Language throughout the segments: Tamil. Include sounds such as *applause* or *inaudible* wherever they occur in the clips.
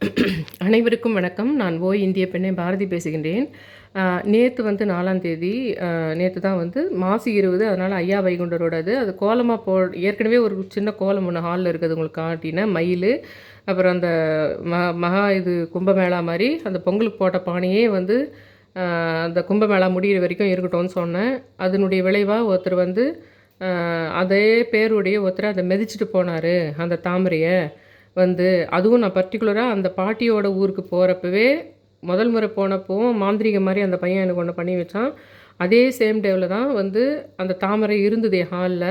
*clears throat* அனைவருக்கும் வணக்கம். நான் ஓய் இந்திய பெண்ணை பாரதி பேசுகின்றேன். நேற்று வந்து நாலாம் தேதி நேற்று தான் வந்து மாசி இருபது அதனால் ஐயா வைகுண்டரோடது அது. கோலமாக போ ஏற்கனவே ஒரு சின்ன கோலம் ஒன்று ஹாலில் இருக்குது உங்களுக்கு காட்டினேன் மயில். அப்புறம் அந்த ம மகா இது கும்பமேளா மாதிரி அந்த பொங்கலுக்கு போட்ட பானையே வந்து அந்த கும்பமேளா முடிகிற வரைக்கும் இருக்கட்டும்னு சொன்னேன். அதனுடைய விளைவாக ஒருத்தர் வந்து அதே பேருடைய ஒருத்தர் அதை மிதிச்சிட்டு போனார் அந்த தாமரையை. வந்து அதுவும் நான் பர்டிகுலராக அந்த பாட்டியோட ஊருக்கு போகிறப்பவே முதல் முறை போனப்போவும் மாந்திரிக மாதிரி அந்த பையன் எனக்கு ஒன்று பண்ணி வச்சான். அதே சேம் டேவில் தான் வந்து அந்த தாமரை இருந்தது என் ஹாலில்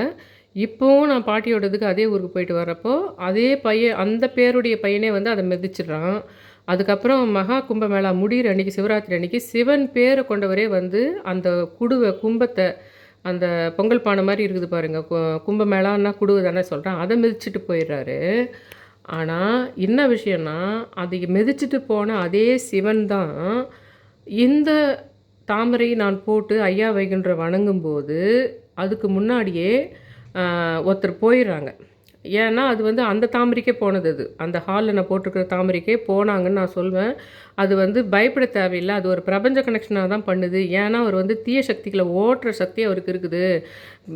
இப்போவும் நான் பாட்டியோட இதுக்கு அதே ஊருக்கு போயிட்டு வர்றப்போ அதே பையன் அந்த பேருடைய பையனே வந்து அதை மிதிச்சிடுறான். அதுக்கப்புறம் மகா கும்பமேளா முடிகிற அன்றைக்கி சிவராத்திரி அன்னைக்கு சிவன் பேரை கொண்டவரே வந்து அந்த குடுவை கும்பத்தை அந்த பொங்கல் பானை மாதிரி இருக்குது பாருங்கள் கு- கும்பமேளான்னா குடுவை தானே சொல்கிறேன் அதை மிதிச்சிட்டு போயிடுறாரு. ஆனால் என்ன விஷயம்னா அது மிதிச்சிட்டு போன அதே சிவன் தான் இந்த தாமரை நான் போட்டு ஐயா வைகுன்ற வணங்கும்போது அதுக்கு முன்னாடியே ஒருத்தர் போயிடுறாங்க. ஏன்னா அது வந்து அந்த தாமரைக்கே போனது அது. அந்த ஹாலில் நான் போட்டிருக்கிற தாமரைக்கே போனாங்கன்னு நான் சொல்வேன். அது வந்து பயப்பட தேவையில்லை. அது ஒரு பிரபஞ்ச கனெக்ஷனாக தான் பண்ணுது. ஏன்னா அவர் வந்து தீய சக்திகளை ஓட்டுற சக்தி அவருக்கு இருக்குது.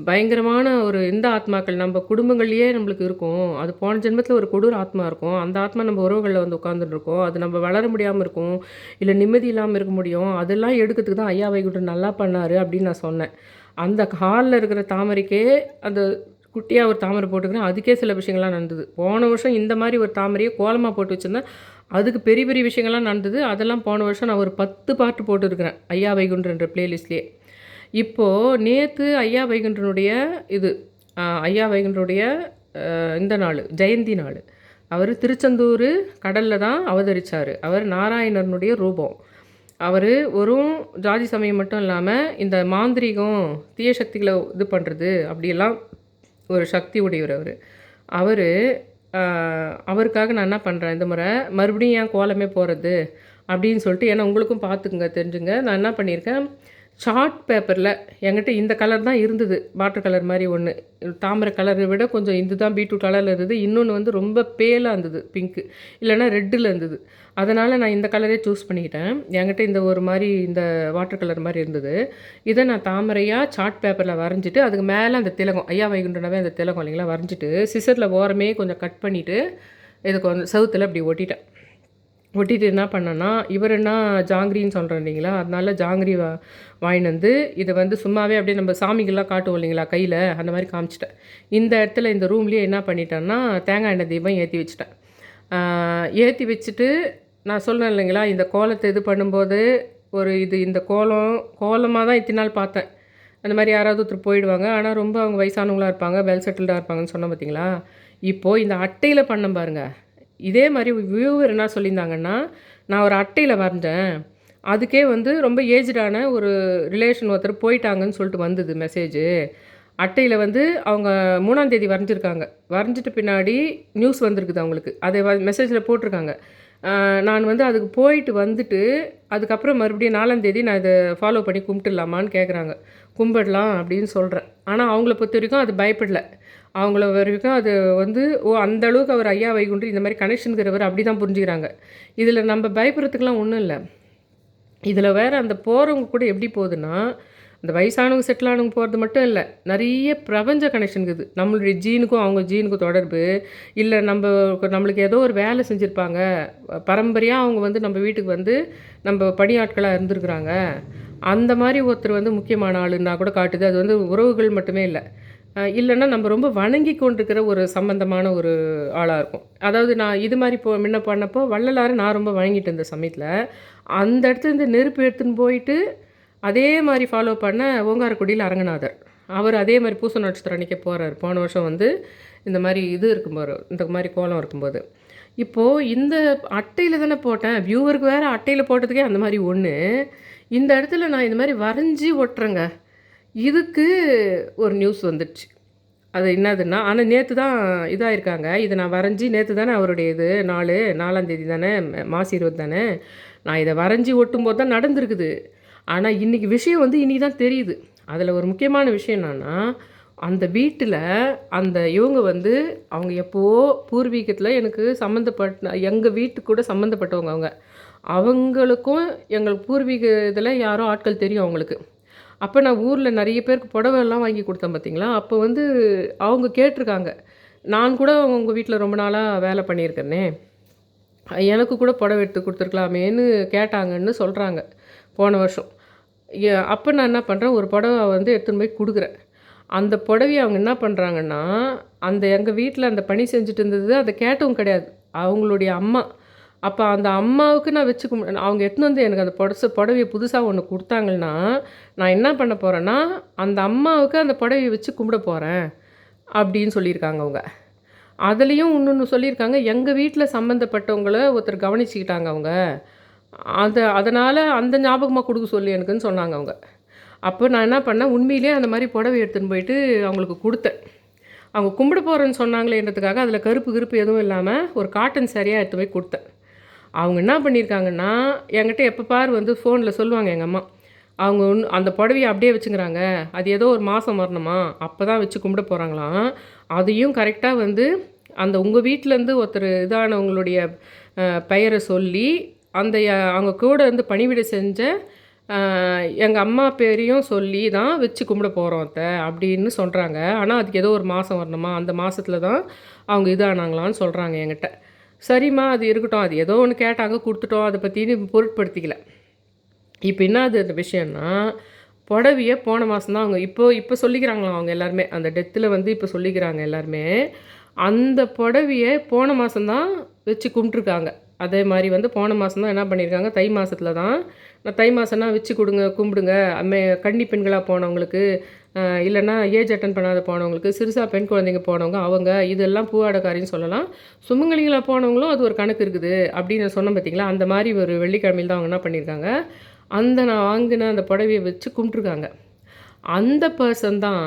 பயங்கரமான ஒரு இந்த ஆத்மாக்கள் நம்ம குடும்பங்கள்லேயே நம்மளுக்கு இருக்கும். அது போன ஜென்மத்தில் ஒரு கொடூர ஆத்மா இருக்கும். அந்த ஆத்மா நம்ம உறவுகளில் வந்து உட்காந்துருக்கோம் அது நம்ம வளர முடியாமல் இருக்கும். இல்லை நிம்மதி இல்லாமல் இருக்க முடியும். அதெல்லாம் எடுக்கிறதுக்கு தான் ஐயா வைகுண்டன் நல்லா பண்ணார் அப்படின்னு நான் சொன்னேன். அந்த ஹாலில் இருக்கிற தாமரைக்கே அந்த குட்டியாக ஒரு தாமரை போட்டுக்கிறேன். அதுக்கே சில விஷயங்கள்லாம் நடந்தது. போன வருஷம் இந்த மாதிரி ஒரு தாமரையை கோலமாக போட்டு வச்சுருந்தேன். அதுக்கு பெரிய பெரிய விஷயங்கள்லாம் நடந்தது. அதெல்லாம் போன வருஷம் நான் ஒரு பத்து பாட்டு போட்டுருக்கிறேன். ஐயா வைகுண்டன்ற பிளேலிஸ்ட்லேயே இப்போது நேற்று ஐயா வைகுண்டனுடைய இது ஐயா வைகுண்டனுடைய இந்த நாள் ஜெயந்தி நாள். அவர் திருச்செந்தூர் கடலில் தான் அவதரித்தார் அவர் நாராயணனுடைய ரூபம். அவர் வெறும் ஜாதி சமயம் மட்டும் இல்லாமல் இந்த மாந்திரீகம் தீய சக்திகளை இது பண்ணுறது அப்படியெல்லாம் ஒரு சக்தி உடையவர் அவர் அவர் அவருக்காக நான் என்ன பண்ணுறேன் இந்த முறை மறுபடியும் ஏன் கோலமே போகிறது அப்படின்னு சொல்லிட்டு ஏன்னா உங்களுக்கும் பார்த்துக்குங்க தெரிஞ்சுங்க. நான் என்ன பண்ணியிருக்கேன்? சார்ட் பேப்பரில் என்கிட்ட இந்த கலர் தான் இருந்தது. வாட்டர் கலர் மாதிரி ஒன்று தாமரை கலரை விட கொஞ்சம் இது தான் பீட்ரூட் கலரில் இருந்தது. இன்னொன்று வந்து ரொம்ப பேலாக இருந்தது பிங்க்கு இல்லைன்னா ரெட்டில் இருந்தது. அதனால் நான் இந்த கலரே சூஸ் பண்ணிக்கிட்டேன். என்கிட்ட இந்த ஒரு மாதிரி இந்த வாட்டர் கலர் மாதிரி இருந்தது. இதை நான் தாமரையாக சார்ட் பேப்பரில் வரைஞ்சிட்டு அதுக்கு மேலே அந்த திலகம் ஐயா வைகுண்டனாவே அந்த திலகம் இல்லைங்களா வரைஞ்சிட்டு சிசரில் ஓரமே கொஞ்சம் கட் பண்ணிவிட்டு இதுக்கு வந்து செவுத்தில் அப்படி ஒட்டிட்டேன். ஒட்டிட்டு என்ன பண்ணேன்னா இவர் என்ன ஜாங்கிரின்னு சொல்கிறேன் இல்லைங்களா? அதனால ஜாங்கிரி வா வாங்கிட்டு வந்து இதை வந்து சும்மாவே அப்படியே நம்ம சாமிக்கெல்லாம் காட்டுவோம் இல்லைங்களா கையில் அந்த மாதிரி காமிச்சிட்டேன். இந்த இடத்துல இந்த ரூம்லேயே என்ன பண்ணிட்டேன்னா தேங்காய் எண்ணெய் தீபம் ஏற்றி வச்சுட்டேன். ஏற்றி வச்சுட்டு நான் சொன்னேன் இல்லைங்களா இந்த கோலத்தை இது பண்ணும்போது ஒரு இது இந்த கோலம் கோலமாக தான் இத்தனை நாள் பார்த்தேன். அந்த மாதிரி யாராவது ஒருத்தர் போயிடுவாங்க. ஆனால் ரொம்ப அவங்க வயசானவங்களா இருப்பாங்க வெல் செட்டில்டாக இருப்பாங்கன்னு சொன்னோம் பார்த்தீங்களா இப்போது இந்த அட்டையில் பண்ண பாருங்கள் இதே மாதிரி வியூவர் என்ன சொல்லியிருந்தாங்கன்னா நான் ஒரு அட்டையில் வரைஞ்சேன் அதுக்கே வந்து ரொம்ப ஏஜ்டான ஒரு ரிலேஷன் ஒருத்தர் போயிட்டாங்கன்னு சொல்லிட்டு வந்தது மெசேஜு அட்டையில் வந்து அவங்க மூணாம் தேதி வரைஞ்சிருக்காங்க. வரைஞ்சிட்டு பின்னாடி நியூஸ் வந்திருக்குது அவங்களுக்கு. அதை மெசேஜில் போட்டிருக்காங்க. நான் வந்து அதுக்கு போயிட்டு வந்துட்டு அதுக்கப்புறம் மறுபடியும் நாலாம் தேதி நான் இதை ஃபாலோ பண்ணி கும்பிட்டுடலாமான்னு கேட்குறாங்க கும்பிடலாம் அப்படின்னு சொல்கிறேன் ஆனால் அவங்கள பொறுத்த வரைக்கும் அது பயப்படல. அவங்கள வரைக்கும் அது வந்து ஓ அந்த அளவுக்கு அவர் ஐயா வைகுண்டு இந்த மாதிரி கனெக்ஷனுங்கிறவர் அப்படி தான் புரிஞ்சுக்கிறாங்க. இதில் நம்ம பயப்படுறதுக்கெலாம் ஒன்றும் இல்லை. இதில் வேறு அந்த போகிறவங்க கூட எப்படி போகுதுன்னா அந்த வயசானவங்க செட்டில் ஆனவங்க போகிறது மட்டும் இல்லை. நிறைய பிரபஞ்ச கனெக்ஷன் இருக்குது நம்மளுடைய ஜீனுக்கும் அவங்க ஜீனுக்கும் தொடர்பு. இல்லை நம்ம நம்மளுக்கு ஏதோ ஒரு வேலை செஞ்சுருப்பாங்க. பரம்பரையாக அவங்க வந்து நம்ம வீட்டுக்கு வந்து நம்ம பணியாட்களாக இருந்திருக்கிறாங்க. அந்த மாதிரி ஒருத்தர் வந்து முக்கியமான ஆளுன்னா கூட காட்டுது. அது வந்து உறவுகள் மட்டுமே இல்லை. இல்லைன்னா நம்ம ரொம்ப வணங்கி கொண்டிருக்கிற ஒரு சம்பந்தமான ஒரு ஆளாக இருக்கும். அதாவது நான் இது மாதிரி போ முன்ன பண்ணப்போ வள்ளலாரை நான் ரொம்ப வணங்கிட்டு இருந்த சமயத்தில் அந்த இடத்துல இருந்து நெருப்பு எடுத்துன்னு போயிட்டு அதே மாதிரி ஃபாலோ பண்ண ஓங்காரக்குடியில் அரங்கநாதர். அவர் அதே மாதிரி பூச நட்சத்திரம் அன்றைக்கி போகிறார் போன வருஷம் வந்து இந்த மாதிரி இது இருக்கும்போது இந்த மாதிரி கோலம் இருக்கும்போது. இப்போது இந்த அட்டையில் தானே போட்டேன். வியூவருக்கு வேறு அட்டையில் போட்டதுக்கே அந்த மாதிரி ஒன்று இந்த இடத்துல நான் இந்த மாதிரி வரைஞ்சி ஒட்டுறேங்க. இதுக்கு ஒரு நியூஸ் வந்துடுச்சு. அது என்னதுன்னா ஆனால் நேற்று தான் இதாகிருக்காங்க இதை நான் வரைஞ்சி நேற்று தானே அவருடைய இது நாலு நாலாந்தேதி தானே மாசி இருபது தானே நான் இதை வரைஞ்சி ஒட்டும்போது தான் நடந்திருக்குது. ஆனால் இன்றைக்கி விஷயம் வந்து இன்றைக்கி தான் தெரியுது. அதில் ஒரு முக்கியமான விஷயம் என்னென்னா அந்த வீட்டில் அந்த இவங்க வந்து அவங்க எப்போவோ பூர்வீகத்தில் எனக்கு சம்மந்தப்பட்ட எங்கள் வீட்டுக்கு கூட சம்மந்தப்பட்டவங்க அவங்க. அவங்களுக்கும் எங்களுக்கு பூர்வீக இதில் யாரோ ஆட்கள் தெரியும் அவங்களுக்கு. அப்போ நான் ஊரில் நிறைய பேருக்கு புடவை எல்லாம் வாங்கி கொடுத்தேன் பார்த்தீங்களா அப்போ வந்து அவங்க கேட்டிருக்காங்க. நான் கூட உங்கள் வீட்டில் ரொம்ப நாளாக வேலை பண்ணியிருக்கேனே. எனக்கு கூட புடவை எடுத்து கொடுத்துருக்கலாமேன்னு கேட்டாங்கன்னு சொல்கிறாங்க போன வருஷம். அப்போ நான் என்ன பண்ணுறேன் ஒரு புடவை வந்து எடுத்துன்னு போய் கொடுக்குறேன். அந்த புடவையை அவங்க என்ன பண்ணுறாங்கன்னா அந்த எங்கள் வீட்டில் அந்த பணி செஞ்சுட்டு இருந்தது அதை கேட்டவும் கிடையாது. அவங்களுடைய அம்மா அப்போ அந்த அம்மாவுக்கு நான் வச்சு கும்பிட அவங்க எடுத்துன்னு வந்து எனக்கு அந்த புடச புடவையை புதுசாக ஒன்று கொடுத்தாங்கன்னா நான் என்ன பண்ண போகிறேன்னா அந்த அம்மாவுக்கு அந்த புடவையை வச்சு கும்பிட போகிறேன் அப்படின்னு சொல்லியிருக்காங்க அவங்க. அதுலேயும் இன்னொன்று சொல்லியிருக்காங்க எங்கள் வீட்டில் சம்மந்தப்பட்டவங்கள ஒருத்தர் கவனிச்சுக்கிட்டாங்க அவங்க. அதை அதனால் அந்த ஞாபகமாக கொடுக்க சொல்லி எனக்குன்னு சொன்னாங்க அவங்க. அப்போ நான் என்ன பண்ணேன் உண்மையிலே அந்த மாதிரி புடவை எடுத்துன்னு போயிட்டு அவங்களுக்கு கொடுத்தேன். அவங்க கும்பிட போகிறேன்னு சொன்னாங்களேன்றதுக்காக அதில் கருப்பு கருப்பு எதுவும் இல்லாமல் ஒரு காட்டன் சரியாக எடுத்து போய் கொடுத்தேன். அவங்க என்ன பண்ணியிருக்காங்கன்னா என்கிட்ட எப்போ பார் வந்து ஃபோனில் சொல்லுவாங்க எங்கள் அம்மா. அவங்க ஒன்று அந்த புடவையை அப்படியே வச்சுக்கிறாங்க. அது ஏதோ ஒரு மாதம் வரணுமா? அப்போ தான் வச்சு கும்பிட போகிறாங்களாம் அதையும் கரெக்டாக வந்து அந்த உங்கள் வீட்டிலேருந்து ஒருத்தர் இதானவங்களுடைய பெயரை சொல்லி அந்த அவங்க கூட வந்து பணிவிடை செஞ்ச எங்கள் அம்மா பேரையும் சொல்லி தான் வச்சு கும்பிட போகிறோம் அத்தை அப்படின்னு சொல்கிறாங்க ஆனால் அதுக்கு ஏதோ ஒரு மாதம் வரணுமா? அந்த மாதத்துல தான் அவங்க இதானாங்களான்னு சொல்கிறாங்க என்கிட்ட. சரிம்மா அது இருக்கட்டும். அது ஏதோ ஒன்று கேட்டாங்க கொடுத்துட்டோம். அதை பற்றின்னு பொருட்படுத்திக்கல. இப்போ என்ன அது அந்த விஷயம்னா புடவையை போன மாதம் தான் அவங்க இப்போ இப்போ சொல்லிக்கிறாங்களாம் அவங்க எல்லாருமே? அந்த டெத்தில் வந்து இப்போ சொல்லிக்கிறாங்க எல்லாருமே. அந்த புடவையை போன மாதம்தான் வச்சு கும்பிட்ருக்காங்க அதே மாதிரி வந்து போன மாதம் தான் என்ன பண்ணியிருக்காங்க தை மாதத்தில் தான் நான் தை மாதம்னா வச்சு கொடுங்க கும்பிடுங்க. அம்மே கன்னி பெண்களாக போனவங்களுக்கு இல்லைனா இல்லைன்னா ஏஜ் அட்டன் பண்ணாத போனவங்களுக்கு சிறுசா பெண் குழந்தைங்க போனவங்க அவங்க இதெல்லாம் பூவாடக்காரின்னு சொல்லலாம். சுமங்கலிகளாக போனவங்களும் அது ஒரு கணக்கு இருக்குது அப்படின்னு நான் சொன்னேன் பார்த்தீங்களா அந்த மாதிரி ஒரு வெள்ளிக்கிழமையில் தான் அவங்க என்ன பண்ணியிருக்காங்க? அந்த நான் வாங்கின அந்த புடவையை வச்சு கும்பிட்ருக்காங்க அந்த பர்சன் தான்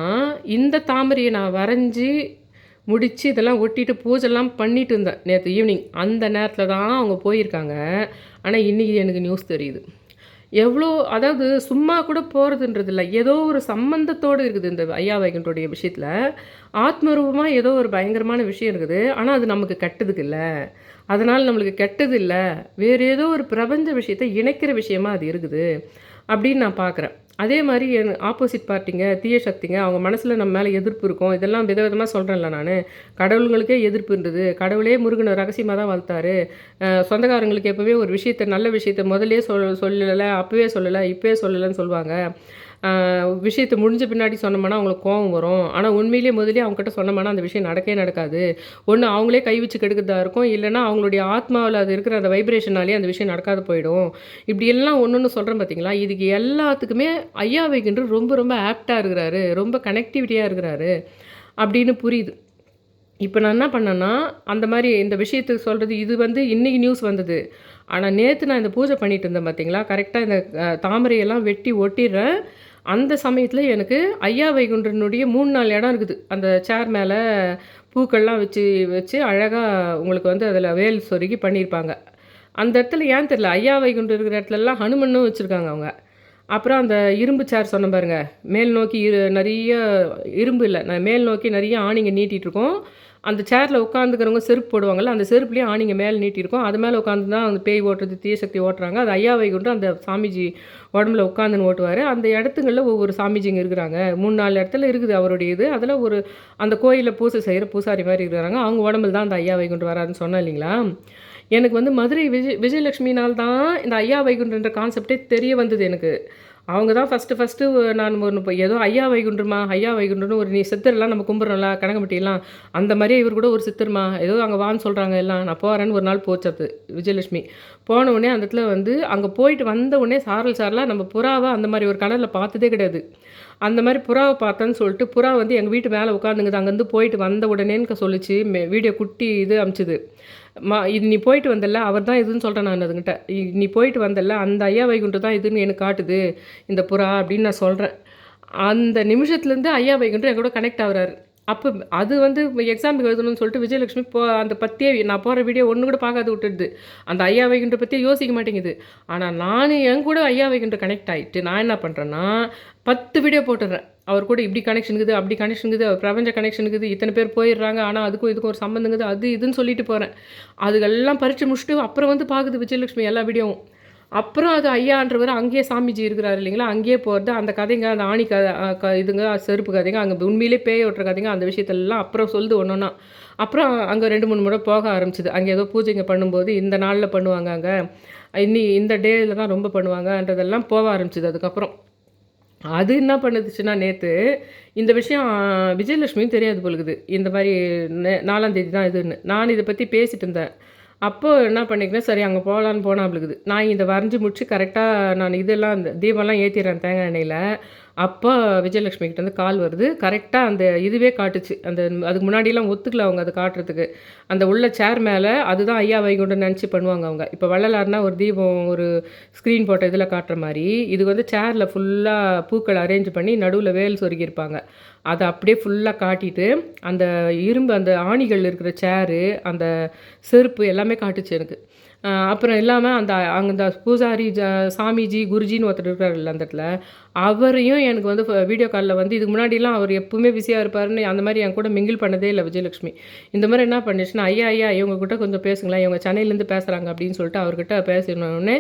இந்த தாமரையை நான் வரைஞ்சி முடித்து இதெல்லாம் ஒட்டிட்டு பூஜைலாம் பண்ணிட்டு இருந்தேன் நேற்று ஈவினிங் அந்த நேரத்தில் தான் அவங்க போயிருக்காங்க. ஆனால் இன்றைக்கி எனக்கு நியூஸ் தெரியுது. எவ்வளோ அதாவது சும்மா கூட போகிறதுன்றது இல்லை ஏதோ ஒரு சம்பந்தத்தோடு இருக்குது இந்த ஐயா வைகுண்டோடைய விஷயத்தில். ஆத்மரூபமாக ஏதோ ஒரு பயங்கரமான விஷயம் இருக்குது. ஆனால் அது நமக்கு கெட்டதுக்கு இல்லை அதனால் நம்மளுக்கு கெட்டது இல்லை வேறு ஏதோ ஒரு பிரபஞ்ச விஷயத்தை இணைக்கிற விஷயமா அது இருக்குது. அப்படின்னு நான் பார்க்குறேன் அதே மாதிரி என் ஆப்போசிட் பார்ட்டிங்க தீய சக்திங்க அவங்க மனசில் நம்ம மேலே எதிர்ப்பு இருக்கும். இதெல்லாம் விதவிதமாக சொல்கிறேன்ல நான். கடவுளுங்களுக்கே எதிர்ப்பு இருந்தது. கடவுளே முருகனை ரகசியமாக தான் வளர்த்தாரு சொந்தக்காரங்களுக்கு எப்போவே ஒரு விஷயத்தை நல்ல விஷயத்தை முதலே சொல் சொல்லலை அப்போவே சொல்லலை இப்போவே சொல்லலைன்னு சொல்லுவாங்க விஷயத்தை முடிஞ்ச பின்னாடி சொன்னோம்னா அவங்களுக்கு கோவம் வரும். ஆனால் உண்மையிலேயே முதலே அவங்ககிட்ட சொன்னோம்னா அந்த விஷயம் நடக்கவே நடக்காது. ஒன்று அவங்களே கை வச்சு கெடுக்கிறதா இருக்கும். இல்லைனா அவங்களுடைய ஆத்மாவில் அது இருக்கிற அந்த வைப்ரேஷனாலே அந்த விஷயம் நடக்காது போயிடும். இப்படி எல்லாம் ஒன்று ஒன்று சொல்கிறேன் பார்த்தீங்களா இதுக்கு எல்லாத்துக்குமே ஐயா வைக்கின்ற ரொம்ப ரொம்ப ஆப்டாக இருக்கிறாரு. ரொம்ப கனெக்டிவிட்டியாக இருக்கிறாரு. அப்படின்னு புரியுது. இப்போ நான் என்ன பண்ணேன்னா அந்த மாதிரி இந்த விஷயத்துக்கு சொல்கிறது இது வந்து இன்றைக்கி நியூஸ் வந்தது. ஆனால் நேற்று நான் இந்த பூஜை பண்ணிட்டு இருந்தேன் பார்த்தீங்களா கரெக்டாக இந்த தாமரையெல்லாம் வெட்டி ஒட்டிடுறேன். அந்த சமயத்தில் எனக்கு ஐயா வைகுண்டனுடைய மூணு நாலு இடம் இருக்குது. அந்த சேர் மேலே பூக்கள்லாம் வச்சு வச்சு அழகாக உங்களுக்கு வந்து அதில் வேல் சொருகி பண்ணியிருப்பாங்க அந்த இடத்துல ஏன் தெரியல ஐயா வைகுண்டம் இருக்கிற இடத்துலலாம் ஹனுமனும் வச்சுருக்காங்க அவங்க. அப்புறம் அந்த இரும்பு சேர் சொன்ன பாருங்க மேல் நோக்கி இரு நிறைய இரும்பு இல்லை நான் மேல் நோக்கி நிறைய ஆணிங்க நீட்டிகிட்ருக்கோம் இருக்கோம். அந்த சேரில் உட்காந்துக்கிறவங்க செருப்பு போடுவாங்கல்ல அந்த செருப்புலேயே ஆணிங்க மேலே நீட்டிருக்கும் அது மேலே உட்காந்து தான் அந்த பேய் ஓட்டுறது தீய சக்தி ஓட்டுறாங்க. அது ஐயா வைகுண்டு அந்த சாமிஜி உடம்புல உட்காந்துன்னு ஓட்டுவார். அந்த இடத்துங்களில் ஒவ்வொரு சாமிஜிங்க இருக்கிறாங்க. மூணு நாலு இடத்துல இருக்குது அவருடைய இது. அதில் ஒரு அந்த கோயிலில் பூசை செய்கிற பூசாரி மாதிரி இருக்கிறாங்க. அவங்க உடம்புல தான் அந்த ஐயா வைகுண்டு வராதுன்னு சொன்னேன் இல்லைங்களா? எனக்கு வந்து மதுரை விஜய் விஜயலட்சுமினால் தான் இந்த ஐயா வைகுண்டன்ற கான்செப்டே தெரிய வந்தது எனக்கு. அவங்க தான் ஃபஸ்ட்டு ஃபஸ்ட்டு நான் ஒரு இப்போ ஏதோ ஐயா வைகுண்டருமா ஐயா வைகுண்டர்னு ஒரு நீ சித்தர்லாம் நம்ம கும்பிட்றோம்ல கனகம்பட்டியெல்லாம் அந்த மாதிரியே இவர் கூட ஒரு சித்தர்மா ஏதோ அங்கே வான்னு சொல்கிறாங்க எல்லாம். நான் போகிறேன்னு ஒரு நாள் போச்சது விஜயலட்சுமி. போன உடனே அந்த இடத்துல வந்து அங்கே போயிட்டு வந்த உடனே சாரல் சாரலாக நம்ம புறாவை அந்த மாதிரி ஒரு கலரில் பார்த்ததே கிடையாது. அந்த மாதிரி புறாவை பார்த்தேன்னு சொல்லிட்டு புறா வந்து எங்கள் வீட்டு மேலே உட்காந்துங்குது. அங்கேருந்து போயிட்டு வந்த உடனேன்னு சொல்லிச்சு மே- வீடியோ குட்டி இது அமிச்சுது. மா இது நீ போயிட்டு வந்தல்ல அவர் தான் இதுன்னு சொல்கிறேன் நான் அதுங்கிட்ட. நீ போயிட்டு வந்தல்ல அந்த ஐயா வைகுண்டம் தான் இதுன்னு எனக்கு காட்டுது இந்த புறா அப்படின்னு நான் சொல்கிறேன் அந்த நிமிஷத்துலேருந்து ஐயா வைகுண்டம் என் கூட கனெக்ட் ஆகுறாரு. அப்போ அது வந்து எக்ஸாமுக்கு எழுதணும்னு சொல்லிட்டு விஜயலட்சுமி போ அந்த பற்றியே நான் போகிற வீடியோ ஒன்று கூட பார்க்காது விட்டுடுது. அந்த ஐயா வைகுண்ட பற்றியே யோசிக்க மாட்டேங்குது. ஆனால் நான் என் கூட ஐயா வைகுண்ட கனெக்ட் ஆகிட்டு நான் என்ன பண்ணுறேன்னா பத்து வீடியோ போட்டுடுறேன். அவர் கூட இப்படி கனெக்ஷன் இருக்குது அப்படி கனெக்ஷன் இருக்குது அவர் பிரபஞ்ச கனெக்ஷன் இருக்குது இத்தனை பேர் போயிடுறாங்க ஆனால் அதுக்கும் இதுக்கும் ஒரு சம்மந்தம் இருக்குது அது இதுன்னு சொல்லிட்டு போகிறேன் அதுக்கெல்லாம் பறித்து முடிச்சுட்டு அப்புறம் வந்து பார்க்குது விஜயலட்சுமி எல்லா வீடியோவும் அப்புறம் அது ஐயான்றவர் அங்கேயே சாமிஜி இருக்கிறார் இல்லைங்களா? அங்கேயே போகிறது அந்த கதைங்க அந்த ஆணி க க இதுங்க செருப்பு கதைங்க அங்கே உண்மையிலே பேய் ஓட்டுற கதைங்க அந்த விஷயத்தெல்லாம் அப்புறம் சொல்லுது ஒன்று அப்புறம் அங்கே ரெண்டு மூணு முறை போக ஆரம்பிச்சிது. அங்கே ஏதோ பூஜைங்க பண்ணும்போது இந்த நாளில் பண்ணுவாங்க அங்கே. இன்னி இந்த டேயில் தான் ரொம்ப பண்ணுவாங்கன்றதெல்லாம் போக ஆரம்பிச்சிது அதுக்கப்புறம். அது என்ன பண்ணுதுச்சுன்னா நேற்று இந்த விஷயம் விஜயலட்சுமியும் தெரியாது போலுக்குது. இந்த மாதிரி நாலாம் தேதி தான் இதுன்னு. நான் இதை பற்றி பேசிட்டு இருந்தேன். அப்போது என்ன பண்ணிக்கிறேன் சரி அங்கே போகலான்னு போனால் போனாப்ளுக்குது நான் இதை வரைஞ்சி முடிச்சு கரெக்டாக நான் இதெல்லாம் இந்த தீபம்லாம் ஏற்றிடுறேன் தேங்காய் எண்ணெயில். அப்போ விஜயலட்சுமி கிட்டேருந்து கால் வருது. கரெக்டாக அந்த இதுவே காட்டுச்சு. அந்த அதுக்கு முன்னாடியெல்லாம் ஒத்துக்கல அவங்க அதை காட்டுறதுக்கு. அந்த உள்ள சேர் மேலே அதுதான் ஐயா வைகுண்டம் நினச்சி பண்ணுவாங்க அவங்க. இப்போ வள்ளலார்னா ஒரு தீபம் ஒரு ஸ்க்ரீன் போட்ட இதில் காட்டுற மாதிரி. இது வந்து சேரில் ஃபுல்லாக பூக்கள் அரேஞ்ச் பண்ணி நடுவில் வேல் சொருகியிருப்பாங்க அதை அப்படியே ஃபுல்லாக காட்டிட்டு அந்த இரும்பு அந்த ஆணிகள் இருக்கிற சேரு அந்த செருப்பு எல்லாமே காட்டுச்சு எனக்கு. அப்புறம் இல்லாமல் அந்த அங்கே அந்த பூசாரி ஜ சாமிஜி குருஜின்னு ஒருத்தர் இருக்காருல்ல அந்த இடத்துல அவரையும் எனக்கு வந்து வீடியோ காலில் வந்து இதுக்கு முன்னாடிலாம் அவர் எப்பவுமே பிஸியாக இருப்பாருன்னு அந்த மாதிரி என் கூட மிங்கிள் பண்ணதே இல்லை விஜயலட்சுமி. இந்த மாதிரி என்ன பண்ணுச்சுன்னா ஐயா ஐயா இவங்க கிட்ட கொஞ்சம் பேசுங்களேன் இவங்க சென்னையிலேருந்து பேசுகிறாங்க அப்படின்னு சொல்லிட்டு அவர்கிட்ட பேசினோடனே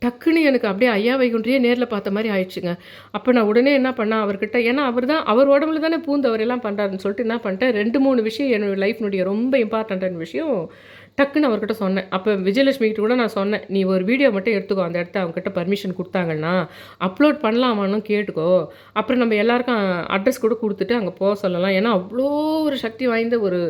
டக்குன்னு எனக்கு அப்படியே ஐயா வைகுண்டியே நேரில் பார்த்த மாதிரி ஆயிடுச்சுங்க. அப்போ நான் உடனே என்ன பண்ணேன் அவர்கிட்ட ஏன்னா அவர் தான் அவர் உடம்புல தானே பூந்து எல்லாம் பண்ணுறாருன்னு சொல்லிட்டு என்ன பண்ணிட்டேன் ரெண்டு மூணு விஷயம் என்னுடைய லைஃப்னுடைய ரொம்ப இம்பார்ட்டண்ட்டான விஷயம் டக்குன்னு அவர்கிட்ட சொன்னேன். அப்போ விஜயலட்சுமி கிட்ட கூட நான் சொன்னேன் நீ ஒரு வீடியோ மட்டும் எடுத்துக்கோ அந்த இடத்த அவங்ககிட்ட பர்மிஷன் கொடுத்தாங்கன்னா அப்லோட் பண்ணலாமான்னு கேட்டுக்கோ. அப்புறம் நம்ம எல்லாருக்கும் அட்ரஸ் கூட கொடுத்துட்டு அங்கே போக சொல்லலாம். ஏன்னா அவ்வளோ ஒரு சக்தி வாய்ந்த ஒரு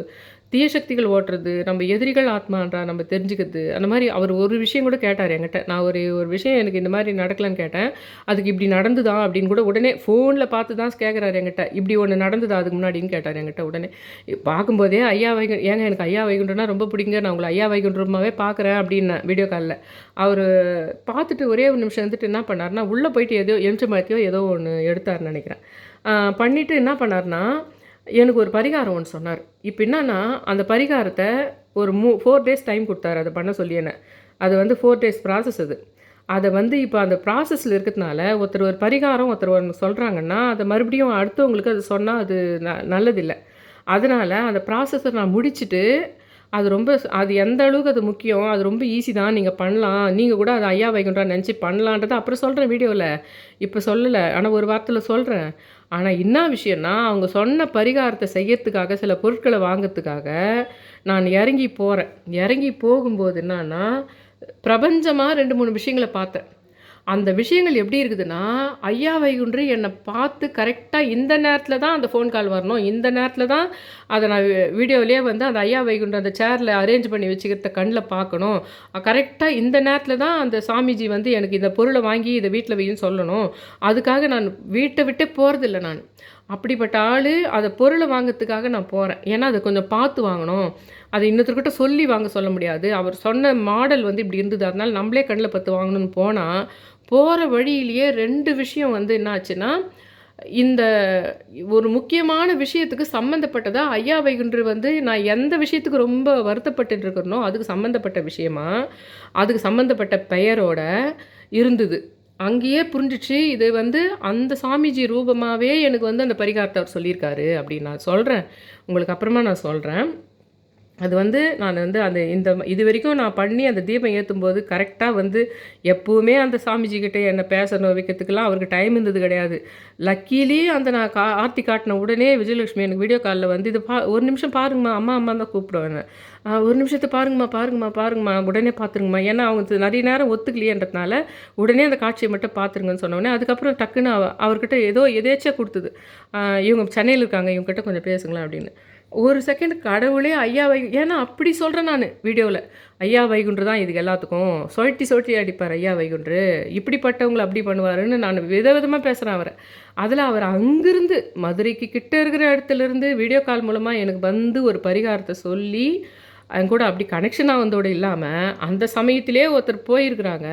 தீய சக்திகள் ஓட்டுறது நம்ம எதிரிகள் ஆத்மான்றா நம்ம தெரிஞ்சுக்கிறது அந்த மாதிரி அவர் ஒரு விஷயம் கூட கேட்டார் என்கிட்ட. நான் ஒரு ஒரு விஷயம் எனக்கு இந்த மாதிரி நடக்கலன்னு கேட்டேன். அதுக்கு இப்படி நடந்துதா அப்படின்னு கூட உடனே ஃபோனில் பார்த்து தான் கேட்குறாரு என்கிட்ட. இப்படி ஒன்று நடந்ததா அதுக்கு முன்னாடின்னு கேட்டார் என்கிட்ட உடனே. பார்க்கும்போதே ஐயா வைகு ஏங்க எனக்கு ஐயா வைகுண்டனா ரொம்ப பிடிங்க நான் உங்களை ஐயா வைகுண்டமாகவே பார்க்குறேன் அப்படின்னேன் வீடியோ காலில் அவர் பார்த்துட்டு ஒரே ஒரு நிமிஷம் வந்துட்டு என்ன பண்ணார்னா உள்ளே போயிட்டு எதோ எம்ச்சமாத்தியோ மாற்றியோ ஏதோ ஒன்று எடுத்தாருன்னு நினைக்கிறேன். பண்ணிவிட்டு என்ன பண்ணாருன்னா எனக்கு ஒரு பரிகாரம் ஒன்று சொன்னார். இப்போ என்னன்னா அந்த பரிகாரத்தை ஒரு மூ ஃபோர் டேஸ் டைம் கொடுத்தாரு அதை பண்ண சொல்லி என்ன. அது வந்து ஃபோர் டேஸ் ப்ராசஸ் அது. அதை வந்து இப்போ அந்த ப்ராசஸில் இருக்கிறதுனால ஒருத்தர் ஒரு பரிகாரம் ஒருத்தர் ஒன்று சொல்கிறாங்கன்னா அதை மறுபடியும் அடுத்தவங்களுக்கு அது சொன்னால் அது ந நல்லதில்லை. அதனால் அந்த ப்ராசஸை நான் முடிச்சுட்டு அது ரொம்ப அது எந்த அளவுக்கு அது முக்கியம் அது ரொம்ப ஈஸி தான் நீங்கள் பண்ணலாம் நீங்கள் கூட அது ஐயா வைகுண்டா நினச்சி பண்ணலான்றதை அப்புறம் சொல்கிறேன் வீடியோவில் இப்போ சொல்லலை ஆனால் ஒரு வாரத்தில் சொல்கிறேன் ஆனால் என்ன விஷயம்னா அவங்க சொன்ன பரிகாரத்தை செய்யறதுக்காக சில பொருட்களை வாங்கிறதுக்காக நான் இறங்கி போகிறேன் இறங்கி போகும்போது என்னன்னா பிரபஞ்சமாக ரெண்டு மூணு விஷயங்களை பார்த்தேன். அந்த விஷயங்கள் எப்படி இருக்குதுன்னா ஐயா வைகுன்று என்னை பார்த்து கரெக்டாக இந்த நேரத்தில் தான் அந்த ஃபோன் கால் வரணும். இந்த நேரத்தில் தான் அதை நான் வீடியோவிலே வந்து அந்த ஐயா வைகுண்டு அந்த சேரில் அரேஞ்ச் பண்ணி வச்சுக்கிறத கண்ணில் பார்க்கணும். கரெக்டாக இந்த நேரத்தில் தான் அந்த சாமிஜி வந்து எனக்கு இந்த பொருளை வாங்கி இதை வீட்டில் வையுன்னு சொல்லணும். அதுக்காக நான் வீட்டை விட்டே போகிறதில்ல நான். அப்படிப்பட்ட ஆள் அதை பொருளை வாங்கிறதுக்காக நான் போகிறேன் ஏன்னா அதை கொஞ்சம் பார்த்து வாங்கணும். அதை இன்னொருத்தர்கிட்ட சொல்லி வாங்க சொல்ல முடியாது. அவர் சொன்ன மாடல் வந்து இப்படி இருந்தது. அதனால் நம்மளே கண்ணில் பார்த்து வாங்கணும்னு போனால் போகிற வழியிலேயே ரெண்டு விஷயம் வந்து என்னாச்சுன்னா இந்த ஒரு முக்கியமான விஷயத்துக்கு சம்மந்தப்பட்டதாக ஐயா வைகுன்று வந்து நான் எந்த விஷயத்துக்கு ரொம்ப வருத்தப்பட்டு இருக்கிறனோ அதுக்கு சம்மந்தப்பட்ட விஷயமா அதுக்கு சம்மந்தப்பட்ட பெயரோட இருந்தது. அங்கேயே புரிஞ்சிச்சு இது வந்து அந்த சாமிஜி ரூபமாகவே எனக்கு வந்து அந்த பரிகாரத்தை அவர் சொல்லியிருக்காரு அப்படின்னு நான் சொல்கிறேன் உங்களுக்கு அப்புறமா நான் சொல்கிறேன் அது வந்து நான் வந்து அந்த இந்த இது வரைக்கும் நான் பண்ணி அந்த தீபம் ஏற்றும் போது கரெக்டாக வந்து எப்போவுமே அந்த சாமிஜிக்கிட்டே என்னை பேசணும் வைக்கிறதுக்கெல்லாம் அவருக்கு டைம் இருந்தது கிடையாது. லக்கீலி அந்த நான் கா ஆர்த்தி காட்டின உடனே விஜயலட்சுமி எனக்கு வீடியோ காலில் வந்து இது பா ஒரு நிமிஷம் பாருங்கம்மா அம்மா அம்மா தான் கூப்பிடுவேன் ஒரு நிமிஷத்தை பாருங்கம்மா பாருங்கம்மா பாருங்கம்மா. உடனே பார்த்துருங்கம்மா ஏன்னா அவங்க நிறைய நேரம் ஒத்துக்கலையன்றதுனால உடனே அந்த காட்சியை மட்டும் பார்த்துருங்கன்னு சொன்னோடனே அதுக்கப்புறம் டக்குன்னு அவர்கிட்ட ஏதோ எதேச்சியாக கொடுத்தது. இவங்க சென்னையில் இருக்காங்க இவங்ககிட்ட கொஞ்சம் பேசுங்களேன் அப்படின்னு. ஒரு செகண்ட் கடவுளே ஐயா வை ஏன்னா அப்படி சொல்கிறேன் நான் வீடியோவில் ஐயா வைகுன்று தான் இது எல்லாத்துக்கும். சொட்டி சொட்டி அடிப்பார் ஐயா வைகுன்று. இப்படிப்பட்டவங்களை அப்படி பண்ணுவாருன்னு நான் விதவிதமாக பேசுகிறேன் அவரை. அதில் அவர் அங்கிருந்து மதுரைக்கு கிட்ட இருக்கிற இடத்துல இருந்து வீடியோ கால் மூலமாக எனக்கு வந்து ஒரு பரிகாரத்தை சொல்லி அவங்க கூட அப்படி கனெக்ஷன் ஆனதோடு இல்லாமல் அந்த சமயத்திலே ஒருத்தர் போயிருக்கிறாங்க.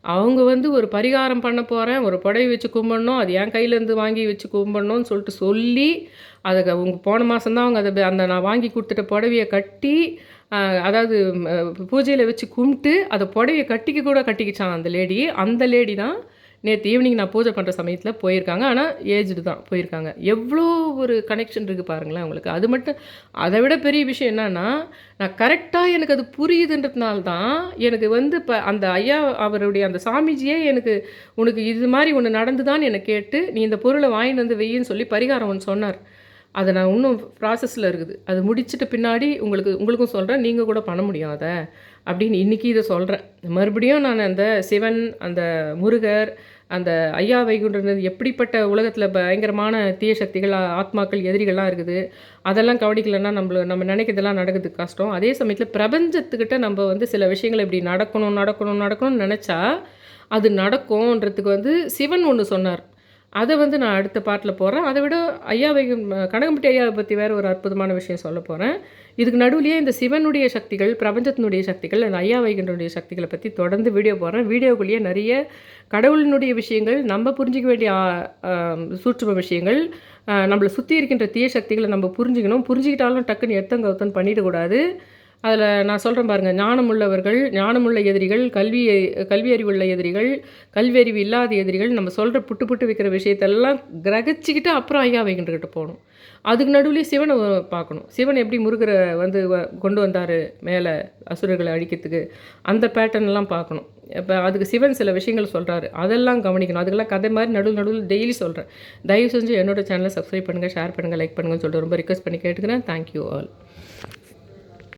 அவங்க வந்து ஒரு பரிகாரம் பண்ண போகிறேன் ஒரு புடவை வச்சு கும்பிடணும் அது என் கையிலேருந்து வாங்கி வச்சு கும்பிடணும்னு சொல்லிட்டு சொல்லி அதை அவங்க போன மாதம்தான் அவங்க அதை அந்த நான் வாங்கி கொடுத்துட்ட புடவைய கட்டி அதாவது பூஜையில் வச்சு கும்பிட்டு அதை புடவையை கட்டிக்க கூட கட்டிக்கிச்சான் அந்த லேடி அந்த லேடி தான் நேற்று ஈவினிங் நான் பூஜை பண்ணுற சமயத்தில் போயிருக்காங்க. ஆனால் ஏஜ்டு தான் போயிருக்காங்க. எவ்வளோ ஒரு கனெக்ஷன் இருக்குது பாருங்களேன் உங்களுக்கு. அது மட்டும் அதை விட பெரிய விஷயம் என்னன்னா நான் கரெக்டாக எனக்கு அது புரியுதுன்றதுனால தான் எனக்கு வந்து இப்போ அந்த ஐயா அவருடைய அந்த சாமிஜியே எனக்கு உனக்கு இது மாதிரி ஒன்று நடந்துதான்னு என்னை கேட்டு நீ இந்த பொருளை வாங்கிட்டு வந்து வெய்யின்னு சொல்லி பரிகாரம் ஒன்று சொன்னார். அதை நான் இன்னும் ப்ராசஸில் இருக்குது. அது முடிச்சுட்டு பின்னாடி உங்களுக்கு உங்களுக்கும் சொல்கிறேன் நீங்கள் கூட பண்ண முடியும் அதை அப்படின்னு இன்றைக்கி இதை சொல்கிறேன் மறுபடியும் நான் அந்த சிவன் அந்த முருகர் அந்த ஐயா வைகுண்டர் எப்படிப்பட்ட உலகத்தில் பயங்கரமான தீய சக்திகள் ஆத்மாக்கள் எதிரிகள்லாம் இருக்குது. அதெல்லாம் கவனிக்கலைன்னா நம்மள நம்ம நினைக்கிறதெல்லாம் நடக்குது கஷ்டம். அதே சமயத்தில் பிரபஞ்சத்துக்கிட்ட நம்ம வந்து சில விஷயங்கள் இப்படி நடக்கணும் நடக்கணும் நடக்கணும்னு நினச்சா அது நடக்கும்ன்றதுக்கு வந்து சிவன் ஒன்று சொன்னார். அதை வந்து நான் அடுத்த பாட்டில் போடுறேன். அதை விட ஐயா வைகும் கனகம்பட்டி ஐயாவை பற்றி வேறு ஒரு அற்புதமான விஷயம் சொல்ல போகிறேன் இதுக்கு நடுவிலேயே இந்த சிவனுடைய சக்திகள் பிரபஞ்சத்தினுடைய சக்திகள் அந்த ஐயா வைகுண்டனுடைய சக்திகளை பற்றி தொடர்ந்து வீடியோ போடுறேன். வீடியோக்குள்ளேயே நிறைய கடவுளினுடைய விஷயங்கள் நம்ம புரிஞ்சிக்க வேண்டிய ஆ, சூட்சும விஷயங்கள் நம்மளை சுற்றி இருக்கின்ற தீய சக்திகளை நம்ம புரிஞ்சுக்கணும். புரிஞ்சுக்கிட்டாலும் டக்குன்னு எத்தங்க ஒத்தன் பண்ணிடக்கூடாது. அதில் நான் சொல்கிறேன் பாருங்கள் ஞானமுள்ளவர்கள் ஞானமுள்ள எதிரிகள் கல்வி கல்வி அறிவுள்ள எதிரிகள் கல்வி அறிவு இல்லாத எதிரிகள் நம்ம சொல்கிற புட்டு புட்டு வைக்கிற விஷயத்தெல்லாம் கிரகிச்சிக்கிட்டு அப்புறம் ஐயா வைகின்றகிட்ட போகணும். அதுக்கு நடுவில் சிவனை பார்க்கணும். சிவன் எப்படி முருகரை வந்து வ- கொண்டு வந்தார் மேலே அசுரர்களை அழிக்கிறதுக்கு அந்த பேட்டர்ன்லாம் பார்க்கணும். இப்போ அதுக்கு சிவன் சில விஷயங்கள் சொல்கிறாரு அதெல்லாம் கவனிக்கணும். அதுக்கெல்லாம் கதை மாதிரி நடுவில் நடுவில் டெய்லி சொல்கிறேன் தயவு செஞ்சு என்னோடய சேனலை சப்ஸ்கிரைப் பண்ணுங்கள் ஷேர் பண்ணுங்கள் லைக் பண்ணுங்கன்னு சொல்லிட்டு ரொம்ப ரிக்வஸ்ட் பண்ணி கேட்டுக்கிறேன். Thank you all